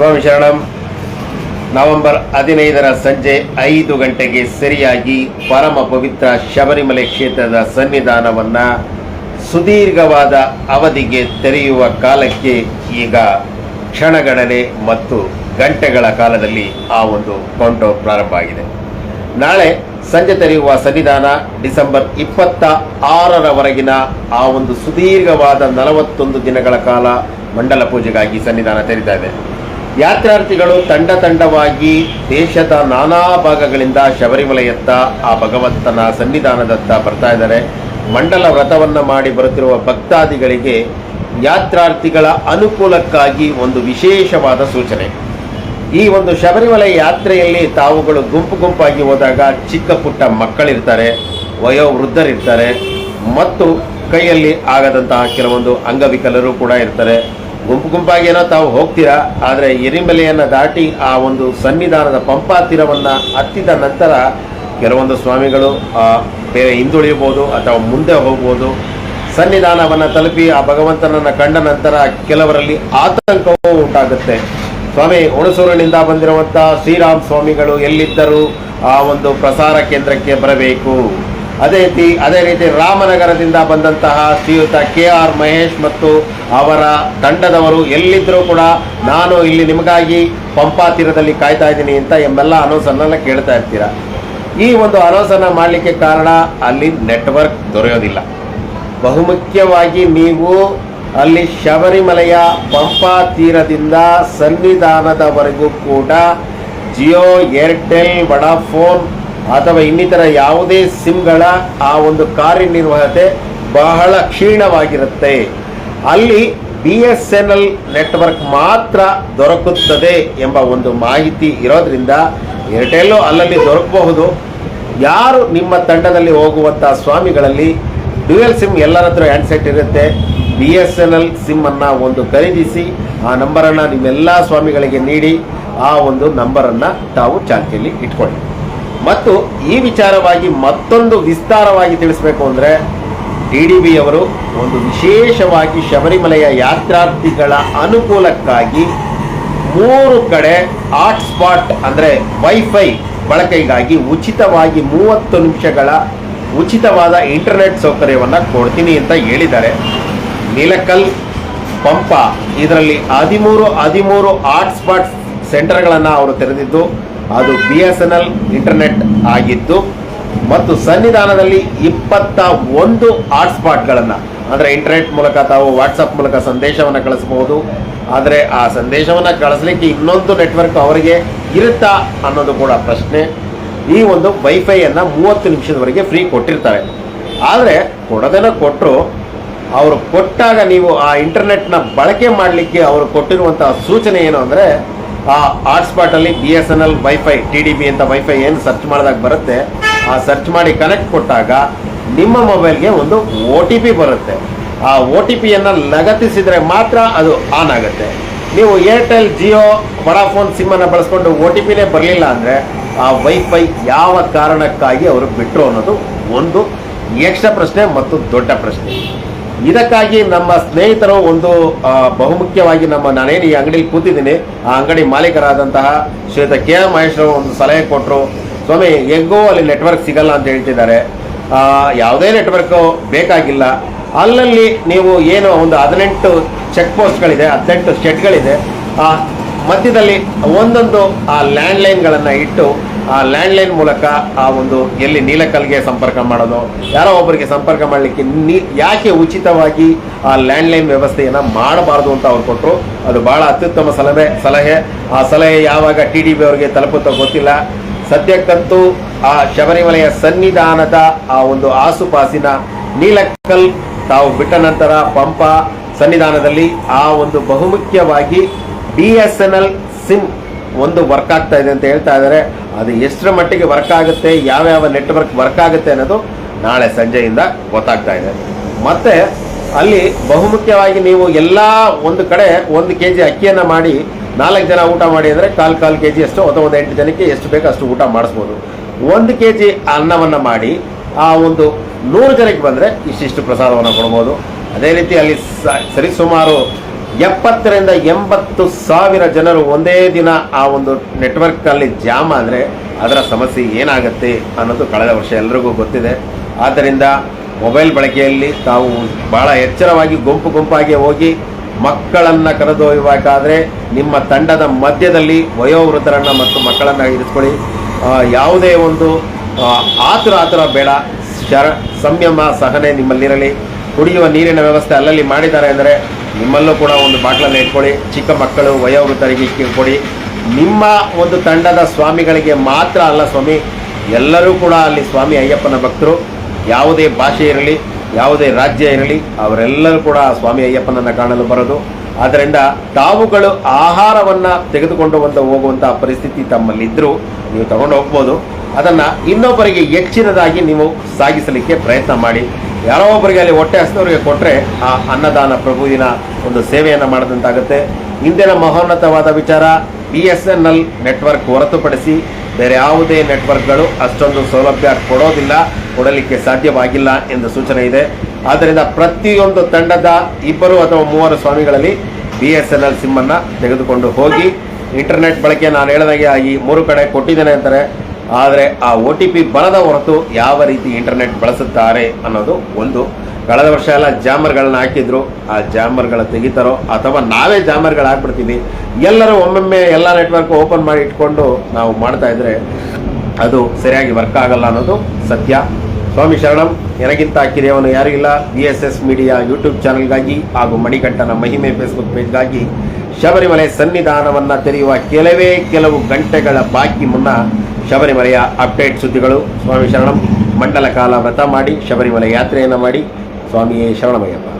ಸ್ವಾಮಿ ಶರಣಂ, ನವೆಂಬರ್ ಹದಿನೈದರ ಸಂಜೆ ಐದು ಗಂಟೆಗೆ ಸರಿಯಾಗಿ ಪರಮ ಪವಿತ್ರ ಶಬರಿಮಲೆ ಕ್ಷೇತ್ರದ ಸನ್ನಿಧಾನವನ್ನು ಸುದೀರ್ಘವಾದ ಅವಧಿಗೆ ತೆರೆಯುವ ಕಾಲಕ್ಕೆ ಈಗ ಕ್ಷಣಗಣನೆ ಮತ್ತು ಗಂಟೆಗಳ ಕಾಲದಲ್ಲಿ ಆ ಒಂದು ಕೌಂಟೌನ್ ಪ್ರಾರಂಭ ಆಗಿದೆ. ನಾಳೆ ಸಂಜೆ ತೆರೆಯುವ ಸನ್ನಿಧಾನ ಡಿಸೆಂಬರ್ ಇಪ್ಪತ್ತ ಆರರವರೆಗಿನ ಆ ಒಂದು ಸುದೀರ್ಘವಾದ ನಲವತ್ತೊಂದು ದಿನಗಳ ಕಾಲ ಮಂಡಲ ಪೂಜೆಗಾಗಿ ಸನ್ನಿಧಾನ ತೆರೀತಾ ಇದೆ ಯಾತ್ರಾರ್ಥಿಗಳು ತಂಡ ತಂಡವಾಗಿ ದೇಶದ ನಾನಾ ಭಾಗಗಳಿಂದ ಶಬರಿಮಲೆಯತ್ತ ಆ ಭಗವಂತನ ಸನ್ನಿಧಾನದತ್ತ ಬರ್ತಾ ಇದ್ದಾರೆ. ಮಂಡಲ ವ್ರತವನ್ನು ಮಾಡಿ ಬರುತ್ತಿರುವ ಭಕ್ತಾದಿಗಳಿಗೆ ಯಾತ್ರಾರ್ಥಿಗಳ ಅನುಕೂಲಕ್ಕಾಗಿ ಒಂದು ವಿಶೇಷವಾದ ಸೂಚನೆ. ಈ ಒಂದು ಶಬರಿಮಲೆ ಯಾತ್ರೆಯಲ್ಲಿ ತಾವುಗಳು ಗುಂಪು ಗುಂಪಾಗಿ ಹೋದಾಗ ಚಿಕ್ಕ ಪುಟ್ಟ ಮಕ್ಕಳಿರ್ತಾರೆ, ವಯೋವೃದ್ಧರಿರ್ತಾರೆ ಮತ್ತು ಕೈಯಲ್ಲಿ ಆಗದಂತಹ ಕೆಲವೊಂದು ಅಂಗವಿಕಲರು ಕೂಡ ಇರ್ತಾರೆ. ಗುಂಪು ಗುಂಪಾಗಿ ಏನೋ ತಾವು ಹೋಗ್ತೀರಾ? ಆದರೆ ಎರಿಮಲೆಯನ್ನು ದಾಟಿ ಆ ಒಂದು ಸನ್ನಿಧಾನದ ಪಂಪಾ ತೀರವನ್ನು ಹತ್ತಿದ ನಂತರ ಕೆಲವೊಂದು ಸ್ವಾಮಿಗಳು ಬೇರೆ ಹಿಂದುಳಿಯಬಹುದು ಅಥವಾ ಮುಂದೆ ಹೋಗ್ಬೋದು. ಸನ್ನಿಧಾನವನ್ನು ತಲುಪಿ ಆ ಭಗವಂತನನ್ನು ಕಂಡ ನಂತರ ಕೆಲವರಲ್ಲಿ ಆತಂಕವೂ ಉಂಟಾಗುತ್ತೆ. ಸ್ವಾಮಿ, ಹುಣಸೂರಿನಿಂದ ಬಂದಿರುವಂಥ ಶ್ರೀರಾಮ್ ಸ್ವಾಮಿಗಳು ಎಲ್ಲಿದ್ದರೂ ಆ ಒಂದು ಪ್ರಸಾರ ಕೇಂದ್ರಕ್ಕೆ ಬರಬೇಕು. ಅದೇ ರೀತಿ ಅದೇ ರೀತಿ ರಾಮನಗರದಿಂದ ಬಂದಂತಹ ಶ್ರೀಯುತ ಕೆ ಆರ್ ಮಹೇಶ್ ಮತ್ತು ಅವರ ತಂಡದವರು ಎಲ್ಲಿದ್ದರೂ ಕೂಡ ನಾನು ಇಲ್ಲಿ ನಿಮಗಾಗಿ ಪಂಪಾ ತೀರದಲ್ಲಿ ಕಾಯ್ತಾ ಇದ್ದೀನಿ ಅಂತ ಎಂಬೆಲ್ಲ ಅನೌನ್ಸನ್ನೆಲ್ಲ ಕೇಳ್ತಾ ಇರ್ತೀರ? ಈ ಒಂದು ಅನೌನ್ಸನ್ನು ಮಾಡಲಿಕ್ಕೆ ಕಾರಣ ಅಲ್ಲಿ ನೆಟ್ವರ್ಕ್ ದೊರೆಯೋದಿಲ್ಲ. ಬಹುಮುಖ್ಯವಾಗಿ ನೀವು ಅಲ್ಲಿ ಶಬರಿಮಲೆಯ ಪಂಪಾ ತೀರದಿಂದ ಸನ್ನಿಧಾನದವರೆಗೂ ಕೂಡ ಜಿಯೋ, ಏರ್ಟೆಲ್, ವಡಾಫೋನ್ ಅಥವಾ ಇನ್ನಿತರ ಯಾವುದೇ ಸಿಮ್ಗಳ ಆ ಒಂದು ಕಾರ್ಯನಿರ್ವಹತೆ ಬಹಳ ಕ್ಷೀಣವಾಗಿರುತ್ತೆ. ಅಲ್ಲಿ B S N L network ಮಾತ್ರ ದೊರಕುತ್ತದೆ ಎಂಬ ಒಂದು ಮಾಹಿತಿ ಇರೋದ್ರಿಂದ ಏರ್ಟೆಲ್ಲು ಅಲ್ಲಲ್ಲಿ ದೊರಕಬಹುದು. ಯಾರು ನಿಮ್ಮ ತಂಡದಲ್ಲಿ ಹೋಗುವಂಥ ಸ್ವಾಮಿಗಳಲ್ಲಿ ಡ್ಯುಯಲ್ ಸಿಮ್ ಎಲ್ಲರ ಹತ್ರ ಹ್ಯಾಂಡ್ಸೆಟ್ ಇರುತ್ತೆ. B S N L sim ಅನ್ನ ಒಂದು ಖರೀದಿಸಿ, ಆ ನಂಬರನ್ನು ನಿಮ್ಮೆಲ್ಲ ಸ್ವಾಮಿಗಳಿಗೆ ನೀಡಿ, ಆ ಒಂದು ನಂಬರನ್ನು ತಾವು ಚಾಲ್ತಿಯಲ್ಲಿ ಇಟ್ಕೊಳ್ಳಿ. ಮತ್ತು ಈ ವಿಚಾರವಾಗಿ ಮತ್ತೊಂದು ವಿಸ್ತಾರವಾಗಿ ತಿಳಿಸಬೇಕು ಅಂದರೆ ಡಿ ಅವರು ಒಂದು ವಿಶೇಷವಾಗಿ ಶಬರಿಮಲೆಯ ಯಾತ್ರಾರ್ಥಿಗಳ ಅನುಕೂಲಕ್ಕಾಗಿ ಮೂರು ಕಡೆ ಹಾಟ್ಸ್ಪಾಟ್ ಅಂದರೆ ವೈಫೈ ಬಳಕೆಗಾಗಿ ಉಚಿತವಾಗಿ ಮೂವತ್ತು ನಿಮಿಷಗಳ ಉಚಿತವಾದ ಇಂಟರ್ನೆಟ್ ಸೌಕರ್ಯವನ್ನು ಕೊಡ್ತೀನಿ ಅಂತ ಹೇಳಿದ್ದಾರೆ. ನೀಲಕಲ್, ಪಂಪ, ಇದರಲ್ಲಿ ಹದಿಮೂರು ಹದಿಮೂರು ಹಾಟ್ಸ್ಪಾಟ್ ಸೆಂಟರ್ಗಳನ್ನು ಅವರು ತೆರೆದಿದ್ದು ಅದು B S N L internet ಆಗಿತ್ತು ಮತ್ತು ಸನ್ನಿಧಾನದಲ್ಲಿ ಇಪ್ಪತ್ತ ಒಂದು ಹಾಟ್ಸ್ಪಾಟ್ಗಳನ್ನು ಅಂದರೆ ಇಂಟರ್ನೆಟ್ ಮೂಲಕ ತಾವು ವಾಟ್ಸಪ್ ಮೂಲಕ ಸಂದೇಶವನ್ನು ಕಳಿಸಬಹುದು. ಆದರೆ ಆ ಸಂದೇಶವನ್ನು ಕಳಿಸ್ಲಿಕ್ಕೆ ಇನ್ನೊಂದು ನೆಟ್ವರ್ಕ್ ಅವರಿಗೆ ಇರುತ್ತಾ ಅನ್ನೋದು ಕೂಡ ಪ್ರಶ್ನೆ. ಈ ಒಂದು ವೈಫೈಯನ್ನು ಮೂವತ್ತು ನಿಮಿಷದವರೆಗೆ ಫ್ರೀ ಕೊಟ್ಟಿರ್ತಾರೆ. ಆದರೆ ಕೊಡೋದನ್ನ ಕೊಟ್ಟರು ಅವರು ಕೊಟ್ಟಾಗ ನೀವು ಆ ಇಂಟರ್ನೆಟ್ನ ಬಳಕೆ ಮಾಡಲಿಕ್ಕೆ ಅವರು ಕೊಟ್ಟಿರುವಂತಹ ಸೂಚನೆ ಏನು ಅಂದರೆ ಆ ಹಾಟ್ಸ್ಪಾಟಲ್ಲಿ B S N L wifi T D B ಅಂತ ವೈಫೈ ಏನು ಸರ್ಚ್ ಮಾಡಿದಾಗ ಬರುತ್ತೆ, ಆ ಸರ್ಚ್ ಮಾಡಿ ಕನೆಕ್ಟ್ ಕೊಟ್ಟಾಗ ನಿಮ್ಮ ಮೊಬೈಲ್ಗೆ ಒಂದು ಒ ಟಿ ಪಿ ಬರುತ್ತೆ. ಆ ಒ ಟಿ ಪಿಯನ್ನು ಲಗತ್ತಿಸಿದರೆ ಮಾತ್ರ ಅದು ಆನ್ ಆಗುತ್ತೆ. ನೀವು ಏರ್ಟೆಲ್ ಜಿಯೋ ವಡಾಫೋನ್ ಸಿಮ್ಮನ್ನು ಬಳಸ್ಕೊಂಡು ಒ ಟಿ ಪಿನೇ ಬರಲಿಲ್ಲ ಅಂದರೆ ಆ ವೈಫೈ ಯಾವ ಕಾರಣಕ್ಕಾಗಿ ಅವರು ಬಿಟ್ಟರು ಅನ್ನೋದು ಒಂದು ಎಕ್ಸ್ಟ್ರಾ ಪ್ರಶ್ನೆ ಮತ್ತು ದೊಡ್ಡ ಪ್ರಶ್ನೆ. ಇದಕ್ಕಾಗಿ ನಮ್ಮ ಸ್ನೇಹಿತರು ಒಂದು ಬಹುಮುಖ್ಯವಾಗಿ ನಮ್ಮ ನಾನೇನು ಈ ಅಂಗಡಿಲಿ ಕೂತಿದ್ದೀನಿ. ಆ ಅಂಗಡಿ ಮಾಲೀಕರಾದಂತಹ ಶ್ರೀಯುತ ಕೆ ಎಂ ಮಹೇಶ್ವರ ಒಂದು ಸಲಹೆ ಕೊಟ್ಟರು ಸ್ವಾಮಿ, ಹೆಂಗೋ ಅಲ್ಲಿ ನೆಟ್ವರ್ಕ್ ಸಿಗಲ್ಲ ಅಂತ ಹೇಳ್ತಿದ್ದಾರೆ. ಯಾವುದೇ ನೆಟ್ವರ್ಕು ಬೇಕಾಗಿಲ್ಲ. ಅಲ್ಲಲ್ಲಿ ನೀವು ಏನು ಒಂದು ಹದಿನೆಂಟು ಚೆಕ್ ಪೋಸ್ಟ್ಗಳಿದೆ, ಹದಿನೆಂಟು ಸ್ಟೆಟ್ಗಳಿದೆ. ಮಧ್ಯದಲ್ಲಿ ಒಂದೊಂದು, ಆ, ಲ್ಯಾಂಡ್ಲೈನ್ಗಳನ್ನು ಇಟ್ಟು ಆ ಲ್ಯಾಂಡ್ಲೈನ್ ಮೂಲಕ ಆ ಒಂದು ಎಲ್ಲಿ ನೀಲಕಲ್ಗೆ ಸಂಪರ್ಕ ಮಾಡೋದು, ಯಾರೋ ಒಬ್ಬರಿಗೆ ಸಂಪರ್ಕ ಮಾಡಲಿಕ್ಕೆ ನೀ, ಯಾಕೆ ಉಚಿತವಾಗಿ ಆ ಲ್ಯಾಂಡ್ಲೈನ್ ವ್ಯವಸ್ಥೆಯನ್ನು ಮಾಡಬಾರ್ದು ಅಂತ ಅವ್ರು ಕೊಟ್ಟರು ಅದು ಭಾಳ ಅತ್ಯುತ್ತಮ ಸಲಹೆ ಸಲಹೆ. ಆ ಸಲಹೆ ಯಾವಾಗ ಟಿ ಡಿ ಬಿ ಅವರಿಗೆ ತಲುಪುತ್ತೋ ಗೊತ್ತಿಲ್ಲ. ಸದ್ಯಕ್ಕಂತೂ ಆ ಶಬರಿಮಲೆಯ ಸನ್ನಿಧಾನದ ಆ ಒಂದು ಆಸುಪಾಸಿನ ನೀಲಕಲ್ ತಾವು ಬಿಟ್ಟ ನಂತರ ಪಂಪ ಸನ್ನಿಧಾನದಲ್ಲಿ ಆ ಒಂದು ಬಹುಮುಖ್ಯವಾಗಿ B S N L sim ಒಂದು ವರ್ಕ್ ಆಗ್ತಾ ಇದೆ ಅಂತ ಹೇಳ್ತಾ ಇದ್ದಾರೆ. ಅದು ಎಷ್ಟರ ಮಟ್ಟಿಗೆ ವರ್ಕ್ ಆಗುತ್ತೆ, ಯಾವ್ಯಾವ ನೆಟ್ವರ್ಕ್ ವರ್ಕ್ ಆಗುತ್ತೆ ಅನ್ನೋದು ನಾಳೆ ಸಂಜೆಯಿಂದ ಗೊತ್ತಾಗ್ತಾ ಇದೆ. ಮತ್ತೆ ಅಲ್ಲಿ ಬಹುಮುಖ್ಯವಾಗಿ ನೀವು ಎಲ್ಲ ಒಂದು ಕಡೆ ಒಂದು ಕೆ ಜಿ ಅಕ್ಕಿಯನ್ನು ಮಾಡಿ, ನಾಲ್ಕು ಜನ ಊಟ ಮಾಡಿ ಅಂದರೆ ಕಾಲು ಕಾಲು ಕೆ ಜಿ ಅಷ್ಟು ಅಥವಾ ಒಂದು ಎಂಟು ಜನಕ್ಕೆ ಎಷ್ಟು ಬೇಕೋ ಅಷ್ಟು ಊಟ ಮಾಡಿಸ್ಬೋದು. ಒಂದು ಕೆ ಜಿ ಅನ್ನವನ್ನು ಮಾಡಿ, ಆ ಒಂದು ನೂರು ಜನಕ್ಕೆ ಬಂದರೆ ಇಷ್ಟಿಷ್ಟು ಪ್ರಸಾದವನ್ನು ಕೊಡ್ಬೋದು. ಅದೇ ರೀತಿ ಅಲ್ಲಿ ಸರಿಸುಮಾರು ಎಪ್ಪತ್ತರಿಂದ ಎಂಬತ್ತು ಸಾವಿರ ಜನರು ಒಂದೇ ದಿನ ಆ ಒಂದು ನೆಟ್ವರ್ಕ್ನಲ್ಲಿ ಜಾಮ್ ಆದರೆ ಅದರ ಸಮಸ್ಯೆ ಏನಾಗುತ್ತೆ ಅನ್ನೋದು ಕಳೆದ ವರ್ಷ ಎಲ್ರಿಗೂ ಗೊತ್ತಿದೆ. ಆದ್ದರಿಂದ ಮೊಬೈಲ್ ಬಳಕೆಯಲ್ಲಿ ತಾವು ಭಾಳ ಎಚ್ಚರವಾಗಿ ಗುಂಪು ಗುಂಪಾಗಿ ಹೋಗಿ ಮಕ್ಕಳನ್ನು ಕರೆದೊಯ್ಯಬೇಕಾದ್ರೆ ನಿಮ್ಮ ತಂಡದ ಮಧ್ಯದಲ್ಲಿ ವಯೋವೃದ್ಧರನ್ನು ಮತ್ತು ಮಕ್ಕಳನ್ನು ಇರಿಸ್ಕೊಳ್ಳಿ. ಯಾವುದೇ ಒಂದು ಆತುರ ಆತುರ ಬೇಡ. ಶರ, ಸಂಯಮ, ಸಹನೆ ನಿಮ್ಮಲ್ಲಿರಲಿ. ಕುಡಿಯುವ ನೀರಿನ ವ್ಯವಸ್ಥೆ ಅಲ್ಲಲ್ಲಿ ಮಾಡಿದ್ದಾರೆ ಅಂದರೆ ನಿಮ್ಮಲ್ಲೂ ಕೂಡ ಒಂದು ಬಾಟ್ಲನ್ನು ಇಟ್ಕೊಳ್ಳಿ. ಚಿಕ್ಕ ಮಕ್ಕಳು, ವಯೋವೃದ್ಧರಿಗೆ ಕೊಡಿ. ನಿಮ್ಮ ಒಂದು ತಂಡದ ಸ್ವಾಮಿಗಳಿಗೆ ಮಾತ್ರ ಅಲ್ಲ ಸ್ವಾಮಿ, ಎಲ್ಲರೂ ಕೂಡ ಅಲ್ಲಿ ಸ್ವಾಮಿ ಅಯ್ಯಪ್ಪನ ಭಕ್ತರು. ಯಾವುದೇ ಭಾಷೆ ಇರಲಿ, ಯಾವುದೇ ರಾಜ್ಯ ಇರಲಿ, ಅವರೆಲ್ಲರೂ ಕೂಡ ಸ್ವಾಮಿ ಅಯ್ಯಪ್ಪನನ್ನು ಕಾಣಲು ಬರೋದು. ಆದ್ದರಿಂದ ತಾವುಗಳು ಆಹಾರವನ್ನು ತೆಗೆದುಕೊಂಡು ಬಂದು ಹೋಗುವಂಥ ಪರಿಸ್ಥಿತಿ ತಮ್ಮಲ್ಲಿದ್ದರೂ ನೀವು ತಗೊಂಡು ಹೋಗ್ಬೋದು. ಅದನ್ನು ಇನ್ನೊಬ್ಬರಿಗೆ ಹೆಚ್ಚಿನದಾಗಿ ನೀವು ಸಾಗಿಸಲಿಕ್ಕೆ ಪ್ರಯತ್ನ ಮಾಡಿ. ಯಾರೋ ಒಬ್ಬರಿಗೆ ಅಲ್ಲಿ ಹೊಟ್ಟೆ ಹಸಿದವರಿಗೆ ಕೊಟ್ಟರೆ ಆ ಅನ್ನದಾನ ಪ್ರಭುವಿನ ಒಂದು ಸೇವೆಯನ್ನು ಮಾಡಿದಂತಾಗುತ್ತೆ. ಇಂದಿನ ಮಹೋನ್ನತವಾದ ವಿಚಾರ B S N L network ಹೊರತುಪಡಿಸಿ ಬೇರೆ ಯಾವುದೇ ನೆಟ್ವರ್ಕ್ಗಳು ಅಷ್ಟೊಂದು ಸೌಲಭ್ಯ ಕೊಡೋದಿಲ್ಲ, ಕೊಡಲಿಕ್ಕೆ ಸಾಧ್ಯವಾಗಿಲ್ಲ ಎಂದು ಸೂಚನೆ ಇದೆ. ಆದ್ದರಿಂದ ಪ್ರತಿಯೊಂದು ತಂಡದ ಇಬ್ಬರು ಅಥವಾ ಮೂವರು ಸ್ವಾಮಿಗಳಲ್ಲಿ ಬಿ ಎಸ್ ಎನ್ ಎಲ್ ಸಿಮ್ಮನ್ನು ತೆಗೆದುಕೊಂಡು ಹೋಗಿ, ಇಂಟರ್ನೆಟ್ ಬಳಕೆ ನಾನು ಹೇಳಿದಾಗೆ ಈ ಮೂರು ಕಡೆ ಕೊಟ್ಟಿದ್ದೇನೆ ಅಂತಾರೆ. ಆದರೆ ಆ ಒ ಟಿ ಪಿ ಬರದ ಹೊರತು ಯಾವ ರೀತಿ ಇಂಟರ್ನೆಟ್ ಬಳಸುತ್ತಾರೆ ಅನ್ನೋದು ಒಂದು. ಕಳೆದ ವರ್ಷ ಎಲ್ಲ ಜಾಮರ್ಗಳನ್ನ ಹಾಕಿದ್ರು. ಆ ಜಾಮರ್ಗಳ ತೆಗಿತಾರೋ ಅಥವಾ ನಾವೇ ಜಾಮರ್ಗಳು ಹಾಕ್ಬಿಡ್ತೀವಿ ಎಲ್ಲರೂ ಒಮ್ಮೊಮ್ಮೆ ಎಲ್ಲ ನೆಟ್ವರ್ಕ್ ಓಪನ್ ಮಾಡಿ ಇಟ್ಕೊಂಡು ನಾವು ಮಾಡ್ತಾ ಇದ್ರೆ ಅದು ಸರಿಯಾಗಿ ವರ್ಕ್ ಆಗಲ್ಲ ಅನ್ನೋದು ಸತ್ಯ. ಸ್ವಾಮಿ ಶರಣಂ, ನನಗಿಂತ ಕಿರಿಯವನು ಯಾರೂ ಇಲ್ಲ. B S S media YouTube ಚಾನಲ್ಗಾಗಿ ಹಾಗೂ ಮಣಿಕಂಠನ ಮಹಿಮೆ ಫೇಸ್ಬುಕ್ ಪೇಜ್ಗಾಗಿ ಶಬರಿಮಲೆ ಸನ್ನಿಧಾನವನ್ನು ತೆರೆಯುವ ಕೆಲವೇ ಕೆಲವು ಗಂಟೆಗಳ ಬಾಕಿ ಮುನ್ನ ಶಬರಿಮಲೆಯ ಅಪ್ಡೇಟ್ ಸುದ್ದಿಗಳು. ಸ್ವಾಮಿ ಶರಣಂ ಮಂಡಲ ಕಾಲ ವ್ರತ ಮಾಡಿ ಶಬರಿಮಲೆ ಯಾತ್ರೆಯನ್ನು ಮಾಡಿ. ಸ್ವಾಮಿಯೇ ಶರಣಮಯ್ಯಪ್ಪ.